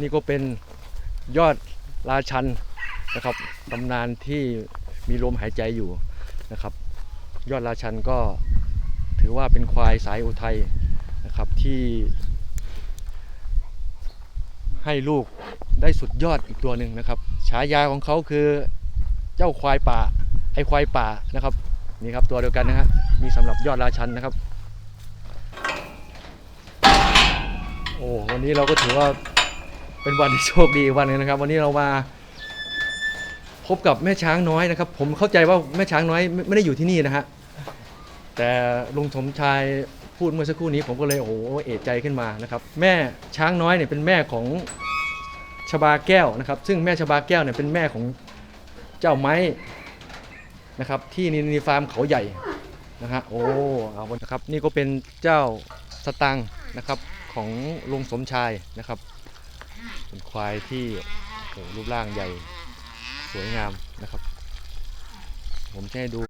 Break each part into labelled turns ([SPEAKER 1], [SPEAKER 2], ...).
[SPEAKER 1] นี่ก็เป็นยอดราชันนะครับตำนานที่มีลมหายใจอยู่นะครับ ยอดราชันก็ถือว่าเป็นควายสายอุทัยนะครับที่ให้ลูกได้สุดยอดอีกตัวหนึ่งนะครับฉายาของเขาคือเจ้าควายป่าไอควายป่านะครับนี่ครับตัวเดียวกันนะฮะมีสำหรับยอดราชันนะครับ โอ้วันนี้เราก็ถือว่า เป็นวันที่โชคดีวันหนึงนะครับ วันนี้เรามาพบกับแม่ช้างน้อยนะครับ ผมเข้าใจว่าแม่ช้างน้อยไม่ไม่ได้อยู่ที่นี่นะฮะแต่ลุงสมชายพูดเมื่อสักครู่นี้ผมก็เลยโอ้โหเอะใจขึ้นมานะครับ แม่ช้างน้อยเนี่ยเป็นแม่ของชบาแก้วนะครับ ซึ่งแม่ชบาแก้วเนี่ยเป็นแม่ของเจ้าไม้นะครับที่นินีฟาร์มเขาใหญ่นะฮะโอ้เอาบนนะครับนี่ก็เป็นเจ้าสตังค์นะครับของลุงสมชายนะครับ เป็นควายที่รูปร่างใหญ่สวยงามนะครับ ผมจะให้ดู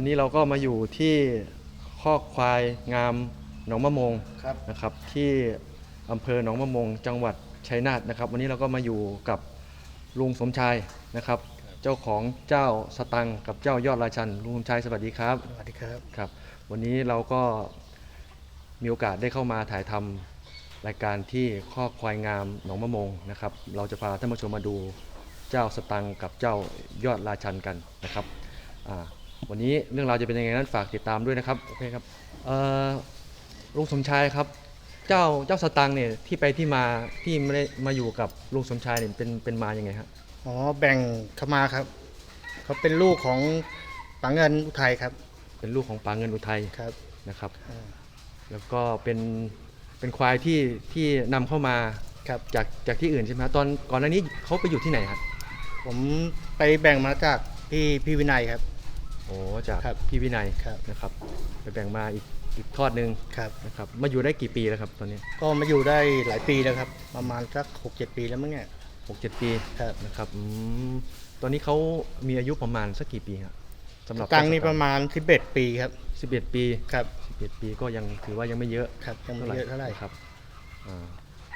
[SPEAKER 1] วันนี้เราก็มาอยู่ที่คอกควายงามหนองมะมง
[SPEAKER 2] ครับ
[SPEAKER 1] นะครับที่อำเภอหนองมะมง จังหวัดชัยนาทนะครับ วันนี้เราก็มาอยู่กับลุงสมชายนะครับ เจ้าของเจ้าสตังค์กับเจ้ายอดราชันลุงสมชายสวัสดีครับ
[SPEAKER 2] สวัสดีครับ
[SPEAKER 1] ครับวันนี้เราก็มีโอกาสได้เข้ามาถ่ายทำรายการที่คอกควายงามหนองมะมงนะครับ เราจะพาท่านผู้ชมมาดูเจ้าสตังค์กับเจ้ายอดราชันกันนะครับอ่า วันนี้เรื่องราวจะเป็นยังไงนั้นฝากติดตามด้วยนะครับโอเคครับเอ่อลุงสมชายครับ เจ้าเจ้าสตังค์เนี่ยที่ไปที่มาที่ไม่ได้มาอยู่กับลุงสมชายเนี่ยเป็นเป็นมาอย่างไงฮะ
[SPEAKER 2] อ๋อแบ่งเขามาครับ เขาเป็นลูกของปังเงินอุทัยครับ
[SPEAKER 1] เป็นลูกของปาเงินอุทัย
[SPEAKER 2] ครับ
[SPEAKER 1] นะครับ
[SPEAKER 2] อ่า
[SPEAKER 1] แล้วก็เป็นเป็นควายที่ที่นำเข้ามา
[SPEAKER 2] ครับ
[SPEAKER 1] จากจากที่อื่นใช่ไหมฮะตอนก่อนหน้านี้เขาไปอยู่ที่ไหนครับ
[SPEAKER 2] ผมไปแบ่งมาจากพี่พี่วินัยครับ
[SPEAKER 1] โอ้จาก
[SPEAKER 2] ครับ
[SPEAKER 1] พี่วินัย
[SPEAKER 2] ครับ
[SPEAKER 1] นะครับไปแบ่งมาอีกอีกทอดหนึ่ง
[SPEAKER 2] ครับ
[SPEAKER 1] นะครับมาอยู่ได้กี่ปีแล้วครับตอนนี้
[SPEAKER 2] ก็มาอยู่ได้หลายปีแล้วครับ ประมาณสักหกเจ็ดปีแล้วมั้งเนี่ย
[SPEAKER 1] หกเจ็ดปี
[SPEAKER 2] ครับ
[SPEAKER 1] นะครับอืมตอนนี้เขามีอายุประมาณสักกี่ปีครับสำหรับ
[SPEAKER 2] ตังค์นี่ประมาณสิบเอ็ดปีครับ
[SPEAKER 1] สิบเอ็ดปี
[SPEAKER 2] ครับ
[SPEAKER 1] สิบเอ็ดปีก็ยังถือว่ายังไม่เยอะ
[SPEAKER 2] ครับยังไม่เยอะเท่าไหร่
[SPEAKER 1] ครับอ่า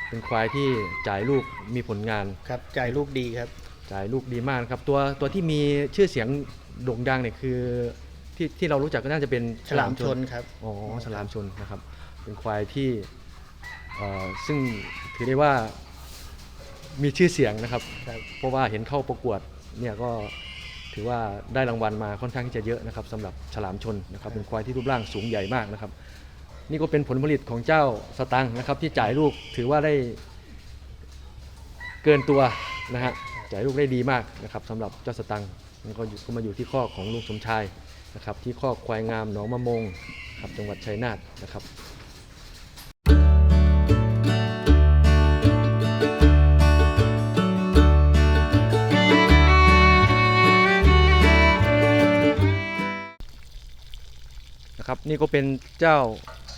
[SPEAKER 1] เป็นควายที่จ่ายลูกมีผลงาน
[SPEAKER 2] ครับจ่ายลูกดีครับ
[SPEAKER 1] จ่ายลูกดีมากนะครับตัวตัวที่มีชื่อเสียง โด่งดังเนี่ยคือที่ที่เรารู้จักก็น่าจะเป็น
[SPEAKER 2] ฉลามชนครับ
[SPEAKER 1] อ๋อฉลามชนนะครับ เป็นควายที่เอ่อซึ่งถือได้ว่ามีชื่อเสียงนะครับ
[SPEAKER 2] ครับ
[SPEAKER 1] เพราะว่าเห็นเข้าประกวดเนี่ยก็ถือว่าได้รางวัลมาค่อนข้างที่จะเยอะนะครับสำหรับฉลามชนนะครับ เป็นควายที่รูปร่างสูงใหญ่มากนะครับ นี่ก็เป็นผลผลิตของเจ้าสตังค์นะครับ ที่จ่ายลูกถือว่าได้เกินตัวนะฮะจ่ายลูกได้ดีมากนะครับสำหรับเจ้าสตังค์ มันก็ก็มาอยู่ที่ข้อของลุงสมชายนะครับที่ข้อควายงามหนองมะมงครับจังหวัดชัยนาทนะครับนะครับนี่ก็เป็นเจ้า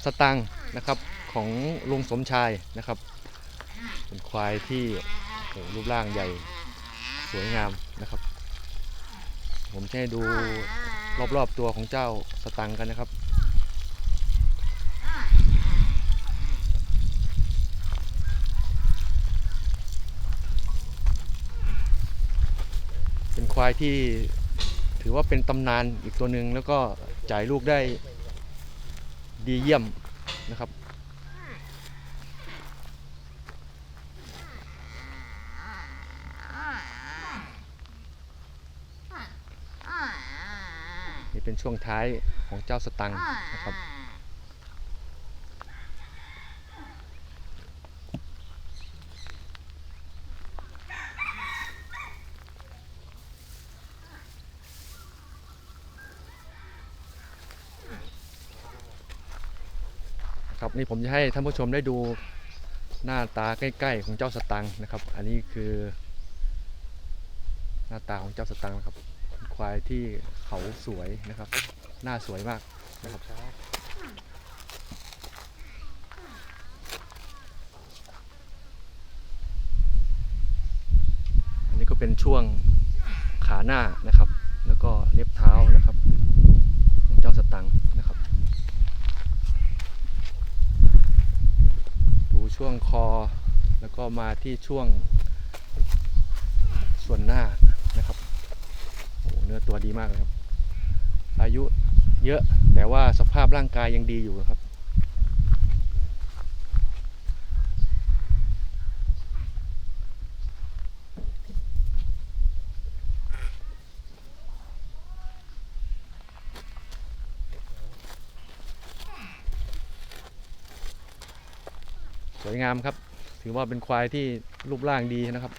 [SPEAKER 1] สตังนะครับของลุงสมชายนะครับเป็นควายที่รูปร่างใหญ่สวยงามนะครับ ผมจะให้ดูรอบๆตัวของเจ้าสตังค์กันนะครับ เป็นควายที่ถือว่าเป็นตำนานอีกตัวหนึ่งแล้วก็จ่ายลูกได้ดีเยี่ยมนะครับ เป็นช่วงท้ายของเจ้าสตังนะครับครับนี่ผมจะให้ท่านผู้ชมได้ดูหน้าตาใกล้ ๆ ของเจ้าสตังนะครับ อันนี้คือ หน้าตาของเจ้าสตังนะครับ ควายที่เขาสวยนะครับ หน้าสวยมากนะครับอันนี้ก็เป็นช่วงขาหน้านะครับ แล้วก็เล็บเท้านะครับของเจ้าสตังค์นะครับ ดูช่วงคอแล้วก็มาที่ช่วงส่วนหน้านะครับ เนื้อตัวดีมากเลยครับ อายุเยอะแต่ว่าสภาพร่างกายยังดีอยู่นะครับ สวยงามครับ ถือว่าเป็นควายที่รูปร่างดีนะครับ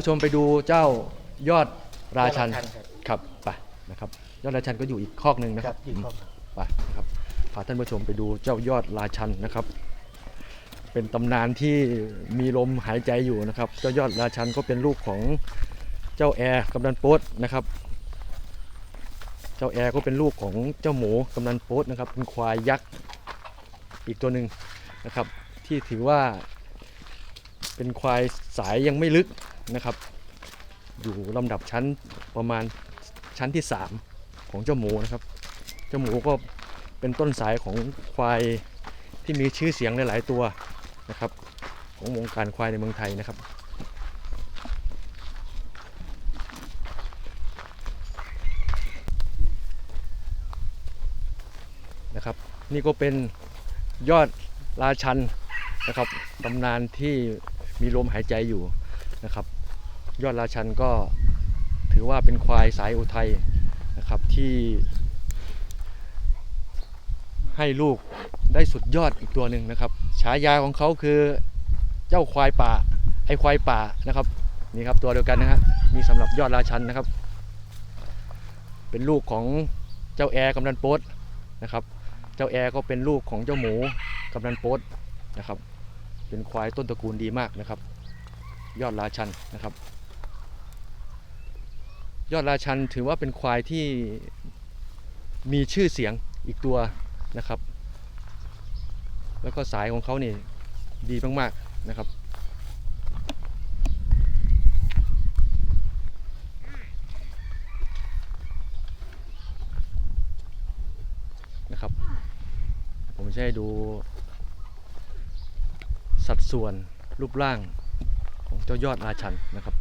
[SPEAKER 1] ผู้ชมไปดูเจ้ายอดราชัน
[SPEAKER 2] ยอดราชันครับ
[SPEAKER 1] ครับไปนะครับ ยอดราชันก็อยู่อีกคอกหนึ่งนะครับ
[SPEAKER 2] อีกครับ
[SPEAKER 1] ไปนะครับพาท่านผู้ชมไปดูเจ้ายอดราชันนะครับ เป็นตำนานที่มีลมหายใจอยู่นะครับ เจ้ายอดราชันก็เป็นลูกของเจ้าแอร์กำนันโป๊ตนะครับ เจ้าแอร์ก็เป็นลูกของเจ้าหมูกำนันโป๊ตนะครับเป็นควายยักษ์อีกตัวหนึ่งนะครับ ที่ถือว่าเป็นควายสายยังไม่ลึก นะครับ อยู่ลำดับชั้นประมาณชั้นที่ 3 ของเจ้าหมูนะครับ เจ้าหมูก็เป็นต้นสายของควายที่มีชื่อเสียงหลาย ๆ ตัวนะครับ ของวงการควายในเมืองไทยนะครับนะครับ นี่ก็เป็นยอดราชันนะครับตำนานที่มีลมหายใจอยู่นะครับ ยอดราชันก็ถือว่าเป็นควายสายอุทัยนะครับที่ให้ลูกได้สุดยอดอีกตัวหนึ่งนะครับฉายาของเขาคือเจ้าควายป่าไอควายป่านะครับนี่ครับตัวเดียวกันนะฮะมีสำหรับยอดราชันนะครับ เป็นลูกของเจ้าแอร์กำนันโป๊ตนะครับ เจ้าแอร์ก็เป็นลูกของเจ้าหมูกำนันโป๊ตนะครับ เป็นควายต้นตระกูลดีมากนะครับ ยอดราชันนะครับ ยอดราชันถือว่าเป็นควายที่มีชื่อเสียงอีกตัวนะครับ แล้วก็สายของเขานี่ดีมากๆนะครับ นะครับ ผมจะให้ดู สัดส่วนรูปร่างของเจ้ายอดราชันนะครับ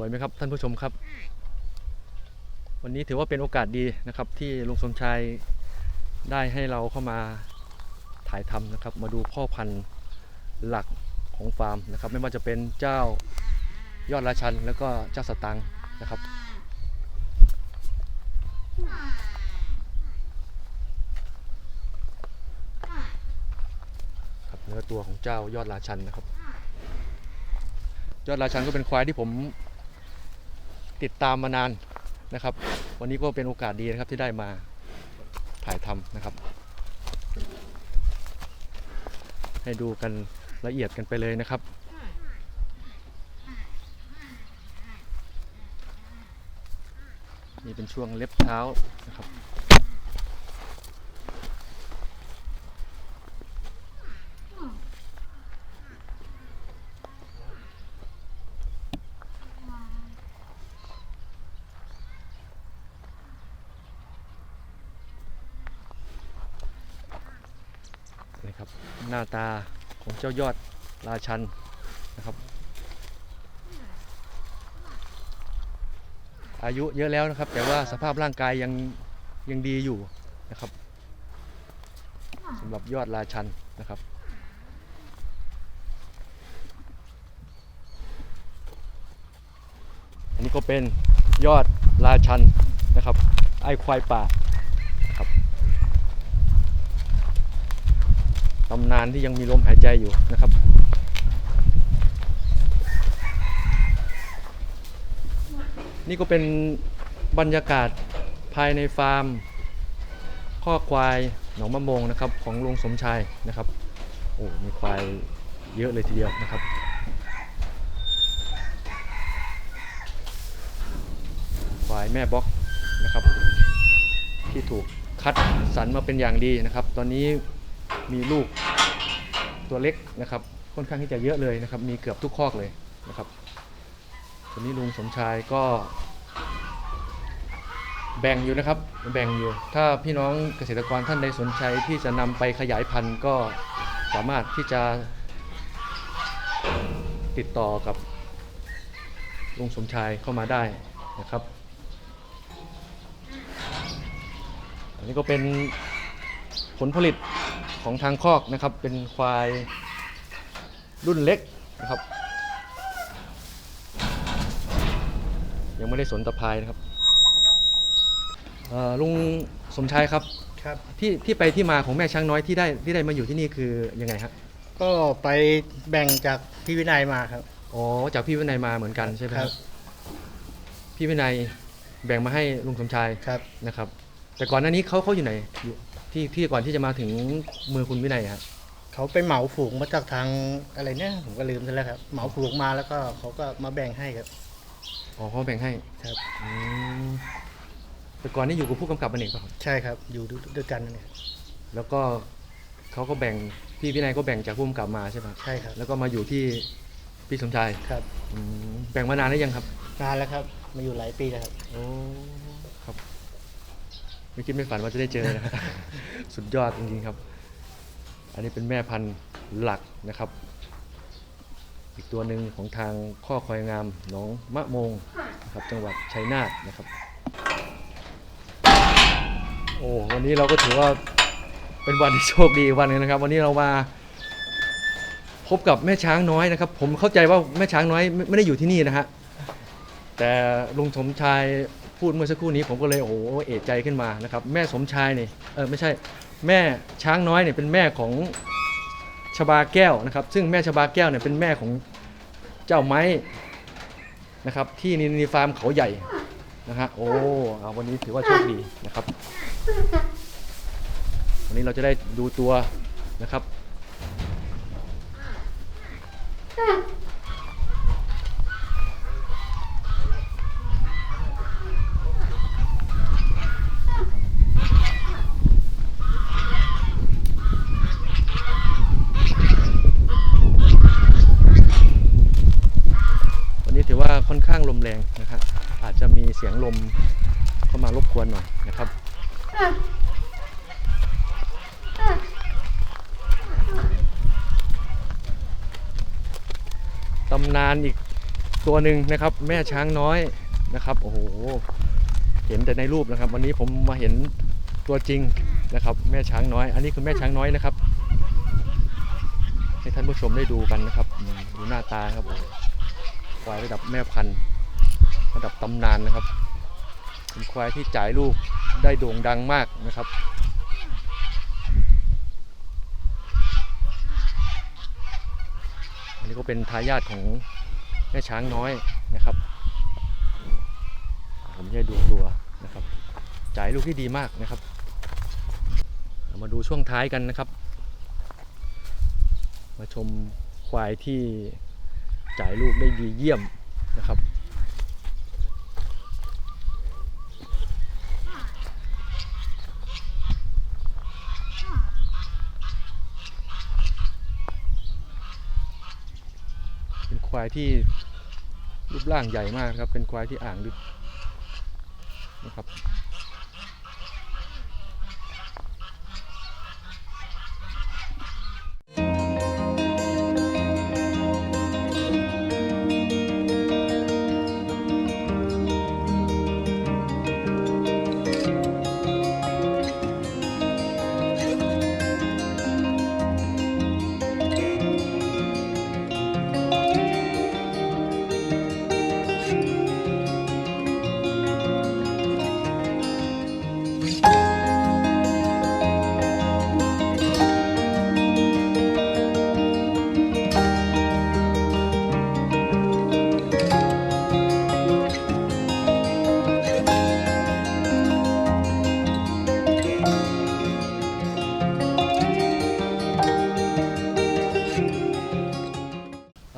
[SPEAKER 1] วยไหมครับท่านผู้ชมครับ วันนี้ถือว่าเป็นโอกาสดีนะครับ ที่ลุงสมชายได้ให้เราเข้ามาถ่ายทำนะครับ มาดูพ่อพันธุ์หลักของฟาร์มนะครับ ไม่ว่าจะเป็นเจ้ายอดราชันแล้วก็เจ้าสตังค์นะครับครับเนื้อตัวของเจ้ายอดราชันนะครับ ยอดราชันก็เป็นควายที่ผม ติดตามมานานนะครับ วันนี้ก็เป็นโอกาสดีนะครับที่ได้มาถ่ายทำนะครับ ให้ดูกันละเอียดกันไปเลยนะครับนี่เป็นช่วงเล็บเท้านะครับ ครับ หน้าตาของเจ้ายอดราชันนะครับ อายุเยอะแล้วนะครับ แต่ว่าสภาพร่างกายยังยังดีอยู่นะครับสำหรับยอดราชันนะครับอันนี้ก็เป็นยอดราชันนะครับ ไอควายป่านะครับ ตำนานที่ยังมีลมหายใจอยู่นะครับนี่ก็เป็นบรรยากาศภายในฟาร์มข้อควายหนองมะมงนะครับของลุงสมชายนะครับโอ้มีควายเยอะเลยทีเดียวนะครับ ควายแม่บล็อกนะครับ ที่ถูกคัดสรรมาเป็นอย่างดีนะครับ ตอนนี้มีลูก ตัวเล็กนะครับค่อนข้างที่จะเยอะเลยนะครับ มีเกือบทุกคอกเลยนะครับตอนนี้ลุงสมชายก็ แบ่งอยู่นะครับ แบ่งอยู่ ถ้าพี่น้องเกษตรกรท่านใดสนใจที่จะนำไปขยายพันธุ์ก็สามารถที่จะติดต่อกับลุงสมชายเข้ามาได้นะครับ อันนี้ก็เป็นผลผลิต ของทางคอกนะครับ เป็นควายรุ่นเล็กนะครับ ยังไม่ได้สนตะพายนะครับเอ่อลุงสมชายครับ
[SPEAKER 2] ครับ
[SPEAKER 1] ที่ที่ไปที่มาของแม่ช้างน้อยที่ได้ที่ได้มาอยู่ที่นี่คือยังไงฮะ
[SPEAKER 2] ก็ไปแบ่งจากพี่วินัยมาครับ
[SPEAKER 1] อ๋อจากพี่วินัยมาเหมือนกันใช่ไหม
[SPEAKER 2] ค
[SPEAKER 1] ค
[SPEAKER 2] รั
[SPEAKER 1] รับบพี่วินัยแบ่งมาให้ลุงสมชาย
[SPEAKER 2] ครับ
[SPEAKER 1] นะครับ แต่ก่อนหน้านี้เขาเขาอยู่ไหนอยู่ ที่ที่ก่อนที่จะมาถึงมือคุณวินัยอะฮะ
[SPEAKER 2] เขาไปเหมาฝูงมาจากทางอะไรเนี่ยผมก็ลืมซะแล้วครับเหมาฝูงมาแล้วก็เขาก็มาแบ่งให้ครับ
[SPEAKER 1] อ๋อเขาแบ่งให้
[SPEAKER 2] ครับ
[SPEAKER 1] อืมแต่ก่อนนี่อยู่กับผู้กำกับอเนกป่ะครับ
[SPEAKER 2] ใช่ครับ อยู่ด้วยกันเนี่ย
[SPEAKER 1] แล้วก็เขาก็แบ่งพี่วินัยก็แบ่งจากผู้กำกับมาใช่ไหม
[SPEAKER 2] ใช่ครับ
[SPEAKER 1] แล้วก็มาอยู่ที่พี่สมชาย
[SPEAKER 2] ครับ
[SPEAKER 1] อืมแบ่งมานานแล้วยังครับ
[SPEAKER 2] นานแล้วครับ มาอยู่หลายปีแล้วครับ
[SPEAKER 1] โอ้ครับ ไม่คิดไม่ฝันว่าจะได้เจอนะสุดยอดจริงๆครับ อันนี้เป็นแม่พันธุ์หลักนะครับ อีกตัวหนึ่งของทางข้อคอยงามหนองมะโมงนะครับ จังหวัดชัยนาทนะครับ โอ้วันนี้เราก็ถือว่าเป็นวันที่โชคดีอีกวันหนึงนะครับ วันนี้เรามาพบกับแม่ช้างน้อยนะครับ ผมเข้าใจว่าแม่ช้างน้อยไม่ไม่ได้อยู่ที่นี่นะฮะแต่ลุงสมชาย พูดเมื่อสักครู่นี้ผมก็เลยโอ้โหเอะใจขึ้นมานะครับแม่สมชายเนี่เออไม่ใช่แม่ช้างน้อยเนี่ยเป็นแม่ของชบาแก้วนะครับ ซึ่งแม่ชบาแก้วเนี่ยเป็นแม่ของเจ้าไม้นะครับที่นินีฟาร์มเขาใหญ่นะฮะโอ้เอาวันนี้ถือว่าโชคดีนะครับ วันนี้เราจะได้ดูตัวนะครับ วันนี้ถือว่าค่อนข้างลม แรงนะครับอาจจะมีเสียงลมเข้ามารบกวนหน่อยนะครับตำนานอีกตัวหนึ่งนะครับ แม่ช้างน้อยนะครับโอ้โหเห็นแต่ในรูปนะครับ วันนี้ผมมาเห็นตัวจริงนะครับ แม่ช้างน้อย อันนี้คือแม่ช้างน้อยนะครับ ให้ท่านผู้ชมได้ดูกันนะครับ ดูหน้าตาครับควายระดับแม่พันธุ์ ระดับตำนานนะครับเป็นควายที่จ่ายลูกได้โด่งดังมากนะครับอันนี้ก็เป็นทายาทของแม่ช้างน้อยนะครับ ผมจะดูตัวนะครับ จ่ายลูกที่ดีมากนะครับเรามาดูช่วงท้ายกันนะครับ มาชมควายที่จ่ายลูกได้ดีเยี่ยมนะครับ ควายที่รูปร่างใหญ่มากครับ เป็นควายที่อ่างลึกนะครับ เอ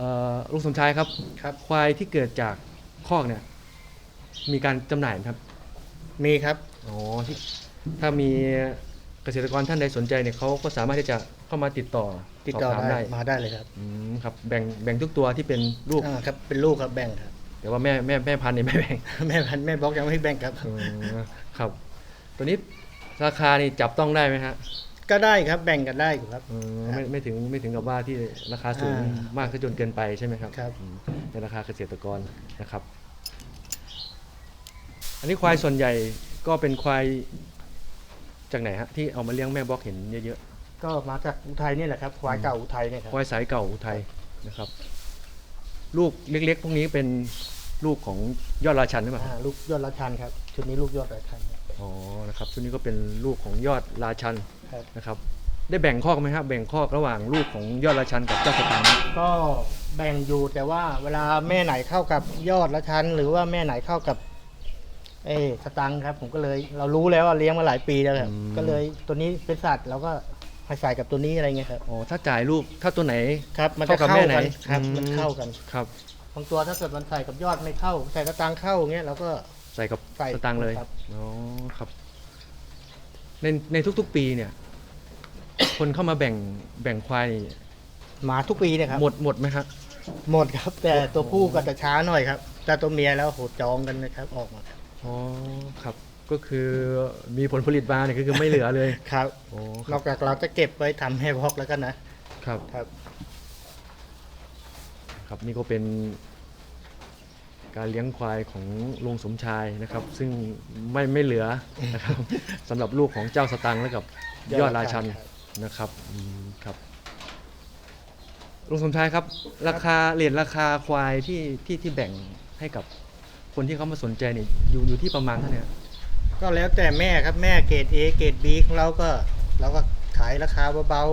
[SPEAKER 1] ่อลุงสมชายครับ
[SPEAKER 2] ครับ
[SPEAKER 1] ควายที่เกิดจากคอกเนี่ยมีการจำหน่ายไหมครับ
[SPEAKER 2] มีครับ
[SPEAKER 1] อ๋อที่ถ้ามีเกษตรกรท่านใดสนใจเนี่ยเขาก็สามารถที่จะเข้ามาติดต่อ
[SPEAKER 2] ติด
[SPEAKER 1] สอบ
[SPEAKER 2] ต่อ
[SPEAKER 1] ถาม
[SPEAKER 2] ได้
[SPEAKER 1] ได้
[SPEAKER 2] มาได้เลยครับ
[SPEAKER 1] อืมครับแบ่งแบ่งทุกตัวที่เป็นลูก
[SPEAKER 2] อ่าครับเป็นลูกครับแบ่งครับ
[SPEAKER 1] แต่ว่าแม่แม่แม่พันธุ์เนี่ยไม่แบ่ง
[SPEAKER 2] แม่พันธุ์แม่บล็อกยังไม่แบ่งครับ
[SPEAKER 1] อืมครับ ตัวนี้ราคานี่จับต้องได้ไหมฮะ
[SPEAKER 2] ก็ได้ครับแบ่งกันได้อยู่ครับ
[SPEAKER 1] อืม
[SPEAKER 2] ครับ
[SPEAKER 1] ไม่ไม่ถึงไม่ถึงกับว่าที่ราคาสูง
[SPEAKER 2] อ่าม
[SPEAKER 1] มากซะจนเกินไปใช่ไหมครับ
[SPEAKER 2] ครับ
[SPEAKER 1] อืมในราคาเกษตรกรนะครับ อันนี้ควายส่วนใหญ่ ก็เป็นควายจากไหนฮะที่เอามาเลี้ยงแม่บล็อกเห็นเยอะ
[SPEAKER 2] ก็มาจากอุทัยนี่แหละครับควายเก่าอุทัยเนี่ยครั
[SPEAKER 1] ๆ
[SPEAKER 2] บ
[SPEAKER 1] ควายสายเก่าอุทัยนะครับ ลูกเล็กๆ พวกนี้เป็นลูกของยอดราชันหรือเปล่า
[SPEAKER 2] อ่าลูกยอดราชันครับชุดนี้ลูกยอดราชันครับ
[SPEAKER 1] อ๋อนะครับชุดนี้ก็เป็นลูกของยอดราชัน
[SPEAKER 2] ครับ
[SPEAKER 1] นะครับ ได้แบ่งคอกไหมครับแบ่งคอกระหว่างลูกของยอดราชันกับเจ้าสตางค์ไหม
[SPEAKER 2] ก็แบ่งอยู่แต่ว่าเวลาแม่ไหนเข้ากับยอดราชันหรือว่าแม่ไหนเข้ากับ เออสตังค์ครับ ผมก็เลยเรารู้แล้วว่าเลี้ยงมาหลายปีแล้วครับก็เลยตัวนี้เป็นสัตว์เราก็ให้ใส่กับตัวนี้อะไรเงี้ยครับ
[SPEAKER 1] อ๋อถ้าจ่ายลูกถ้าตัวไหน
[SPEAKER 2] ครับ มันจะ
[SPEAKER 1] เข้ากับ
[SPEAKER 2] เข้า
[SPEAKER 1] แม่ไหน
[SPEAKER 2] กันครับ
[SPEAKER 1] อืม
[SPEAKER 2] มันเข้ากัน
[SPEAKER 1] ครับ
[SPEAKER 2] บางตัวถ้าเกิดมันใส่กับยอดไม่เข้า ใส่สตางค์เข้าอย่างเงี้ยเราก็
[SPEAKER 1] ใส่กับ
[SPEAKER 2] ใส่
[SPEAKER 1] สตางค์เลย
[SPEAKER 2] ครับ
[SPEAKER 1] อ๋อครับ ในในทุกๆปีเนี่ย คนเข้ามาแบ่งแบ่งควายนี่
[SPEAKER 2] มาทุกปีเนี่ยครับ
[SPEAKER 1] หมดหมดไหมครับ
[SPEAKER 2] หมดครับ แต่ตัวผู้ก็จะช้าหน่อยครับ แต่ตัวเมียแล้วโหจองกันนะครับออกมาครับ
[SPEAKER 1] อ๋อครับก็คือมีผลผลิตมาเนี่ยก็คือไม่เหลือเลย
[SPEAKER 2] ครับ
[SPEAKER 1] อ๋อน
[SPEAKER 2] อกจากเราจะเก็บไว้ทำให้พอกแล้วกันนะครับครับ
[SPEAKER 1] ครับนี่ก็เป็นการเลี้ยงควายของลุงสมชายนะครับ ซึ่งไม่ไม่เหลือนะครับสำหรับลูกของเจ้าสตังค์และกับยอดราชัน
[SPEAKER 2] ครับ
[SPEAKER 1] นะครับอืมครับลุงสมชายครับ ราคาเหรียญราคาควายที่ที่ที่แบ่งให้กับ คนที่เขามาสนใจเนี่ยอยู่อยู่ที่ประมาณเท่าไหร่ฮะ
[SPEAKER 2] ก็แล้วแต่แม่ครับแม่เกรด A เกรด B ของเราก็ เราก็ขายราคาเบา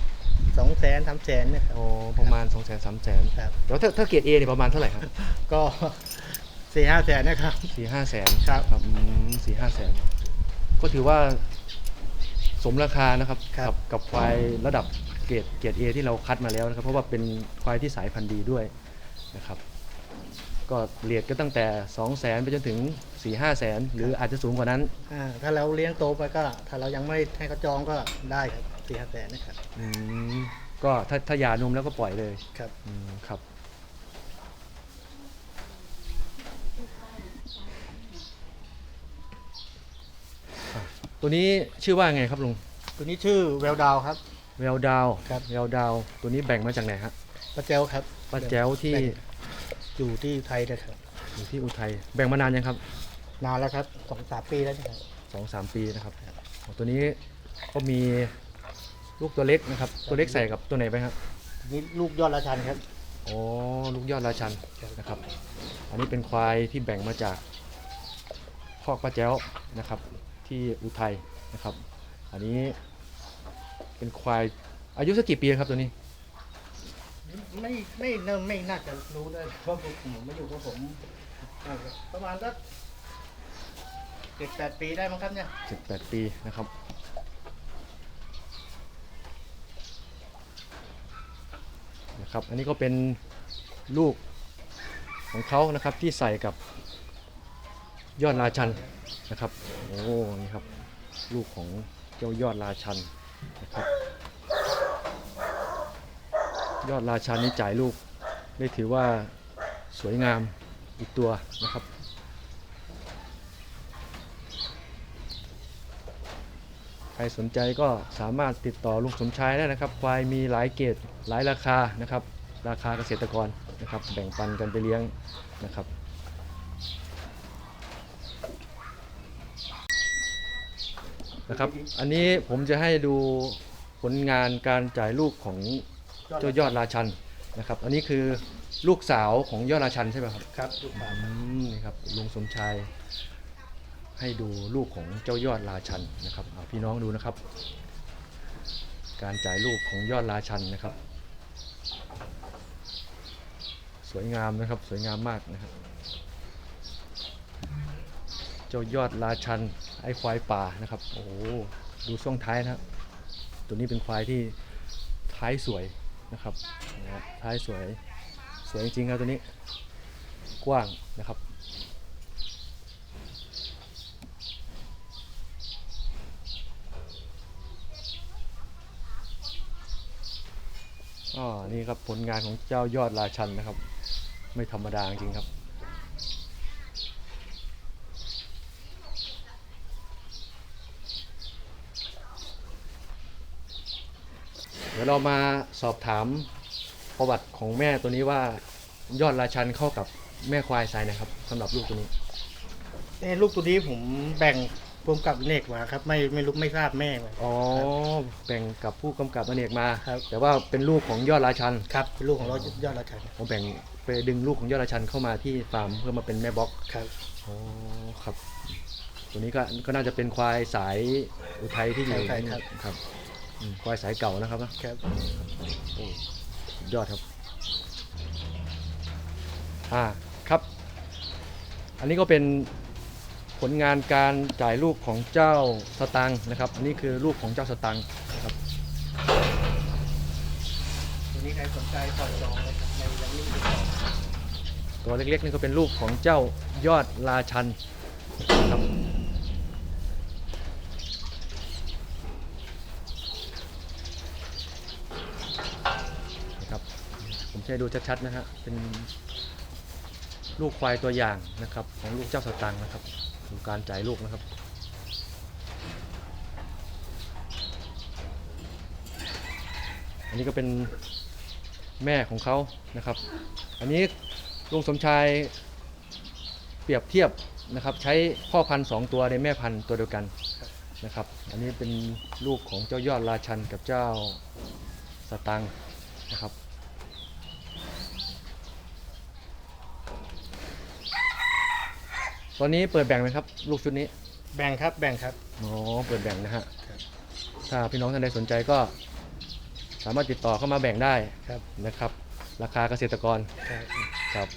[SPEAKER 2] ๆสองแสนสามแสนเนี่ยครับ
[SPEAKER 1] อ๋อประมาณ2องแสนสามแสน
[SPEAKER 2] ครับ
[SPEAKER 1] แล้วถ้าถ้าเกรดเอเนี่ยประมาณเท่าไหร่ครับ
[SPEAKER 2] ก็สี่ห้าแสนนะครับ
[SPEAKER 1] สี่ห้าแสน
[SPEAKER 2] ครับ
[SPEAKER 1] ครับสี่ห้าแสนก็ถือว่าสมราคานะครับ
[SPEAKER 2] ครับ
[SPEAKER 1] กักับควายระดับเกรดเกรดเอที่เราคัดมาแล้วนะครับ เพราะว่าเป็นควายที่สายพันธุ์ดีด้วยนะครับ ก็เรียดก็ตั้งแต่ 2 0 0แสนไปจนถึง 4 5แสนหรืออาจจะสูงกว่านั้น
[SPEAKER 2] อ่าถ้าเราเลี้ยงโตไปก็ ถ้าเรายังไม่ให้เขาจองก็ได้ครับสี่ห้าแสนนะครับ
[SPEAKER 1] อืมก็ถ้าถ้าหยานมแล้วก็ปล่อยเลย
[SPEAKER 2] ครับ
[SPEAKER 1] อืมครับอะตัวนี้ชื่อว่าไงครับลุง
[SPEAKER 2] ตัวนี้ชื่อแววดาวครับ
[SPEAKER 1] แววดาว
[SPEAKER 2] ครับ
[SPEAKER 1] แววดาว ตัวนี้แบ่งมาจากไหนฮะ
[SPEAKER 2] ป้าเจลครับ
[SPEAKER 1] ป้าแจ้วที่
[SPEAKER 2] แบ่ง อยู่ที่ไทยนะครับ
[SPEAKER 1] อยู่ที่อุทัยแบ่งมานานยังครับ
[SPEAKER 2] นานแล้วครับสองสามปีแล้วนะครับ
[SPEAKER 1] สองสามปีนะครับอ๋อตัวนี้ก็มีลูกตัวเล็กนะครับ ตัวเล็กใส่กับตัวไหนไปครับ
[SPEAKER 2] นี่ลูกยอดราชันครับ
[SPEAKER 1] อโอ้ลูกยอดราชัน
[SPEAKER 2] ครับ
[SPEAKER 1] นะครับ อันนี้เป็นควายที่แบ่งมาจากคอกป้าแจ้วนะครับ ที่อุทัยนะครับ อันนี้เป็นควายอายุสักกี่ปีครับตัวนี้
[SPEAKER 2] ไม่ไม่ไม่ไม่น่าจะรู้ได้เพราะผมผมไม่อยู่เพราะผมประมาณสักเจ็ดแปดปีได้มั้งครับเนี่ย
[SPEAKER 1] 18ปีนะครับนะครับ อันนี้ก็เป็นลูกของเขานะครับที่ใส่กับยอดราชันนะครับ โอ้นี่ครับ ลูกของเจ้ายอดราชันนะครับ ยอดราชันนี้จ่ายลูก ได้ถือว่าสวยงามอีกตัวนะครับ ใครสนใจก็สามารถติดต่อลุงสมชายได้นะครับ ควายมีหลายเกรดหลายราคานะครับ ราคาเกษตรกรนะครับ แบ่งปันกันไปเลี้ยงนะครับนะครับ อันนี้ผมจะให้ดูผลงานการจ่ายลูกของ เจ้ายอดราชันนะครับ อันนี้คือลูกสาวของยอดราชันใช่ไหมครับ
[SPEAKER 2] ครับลูกสาว
[SPEAKER 1] อืมนี่ครับลุงสมชายให้ดูลูกของเจ้ายอดราชันนะครับเอาพี่น้องดูนะครับ การจ่ายลูกของยอดราชันนะครับ สวยงามนะครับสวยงามมากนะครับ เจ้ายอดราชันไอ้ควายป่านะครับโอ้โหดูช่วงท้ายนะครับตัวนี้เป็นควายที่ท้ายสวย นะครับท้ายสวยสวยจริงๆครับตัวนี้กว้างนะครับอ๋อนี่ครับผลงานของเจ้ายอดราชันนะครับ ไม่ธรรมดาจริงครับ ดี๋ยวเรามาสอบถามประวัติของแม่ตัวนี้ว่ายอดราชันเข้ากับแม่ควายสายไหนะครับสำหรับลูกตัวนี้
[SPEAKER 2] เอ้ลูกตัวนี้ผมแบ่งรวมกับเนกมาครับ ไม่ไม่รู้ไม่ทราบแม่เลย
[SPEAKER 1] อ๋อแบ่งกับผู้กำกับอเนกมา
[SPEAKER 2] ครับ
[SPEAKER 1] แต่ว่าเป็นลูกของยอดราชัน
[SPEAKER 2] ครับเป็นลูกของเรายอดราชัน
[SPEAKER 1] ผมแบ่งไปดึงลูกของยอดราชันเข้ามาที่ฟาร์มเพื่อมาเป็นแม่บล็อก
[SPEAKER 2] ครับ
[SPEAKER 1] อ๋อครับ ตัวนี้ก็ก็น่าจะเป็นควายสายอุทัยที่อยู่
[SPEAKER 2] ใช่ครับ
[SPEAKER 1] ครับอืม ควายสายเก่านะครับนะครับโอ้สุดยอดครับ อ่าครับ อันนี้ก็เป็นผลงานการจ่ายลูกของเจ้าสตังค์นะครับ อันนี้คือลูกของเจ้าสตังค์นะครับ
[SPEAKER 2] ตัวนี้ใครสนใจปล่อยจองเลยครับในยังไม่ติดต่อ
[SPEAKER 1] ตัวเล็กๆนี่ก็เป็นลูกของเจ้ายอดราชันนะครับนะครับ ผมจะ ให้ดูชัดๆนะฮะเป็นลูกควายตัวอย่างนะครับ ของลูกเจ้าสตังนะครับดูการจ่ายลูกนะครับอันนี้ก็เป็นแม่ของเขานะครับ อันนี้ลุงสมชายเปรียบเทียบนะครับ ใช้พ่อพันธุ์สองตัวในแม่พันธุ์ตัวเดียวกันนะครับ อันนี้เป็นลูกของเจ้ายอดราชันกับเจ้าสตังนะครับ ตอนนี้เปิดแบ่งไหมครับ ลูกชุดนี้
[SPEAKER 2] แบ่งครับแบ่งครับ
[SPEAKER 1] อ๋อเปิดแบ่งนะฮะ
[SPEAKER 2] ครับ
[SPEAKER 1] ถ้าพี่น้องท่านใดสนใจก็ สามารถติดต่อเข้ามาแบ่งได้
[SPEAKER 2] ครับ
[SPEAKER 1] นะครับ ราคาเกษตรกร
[SPEAKER 2] ครับ
[SPEAKER 1] ครับ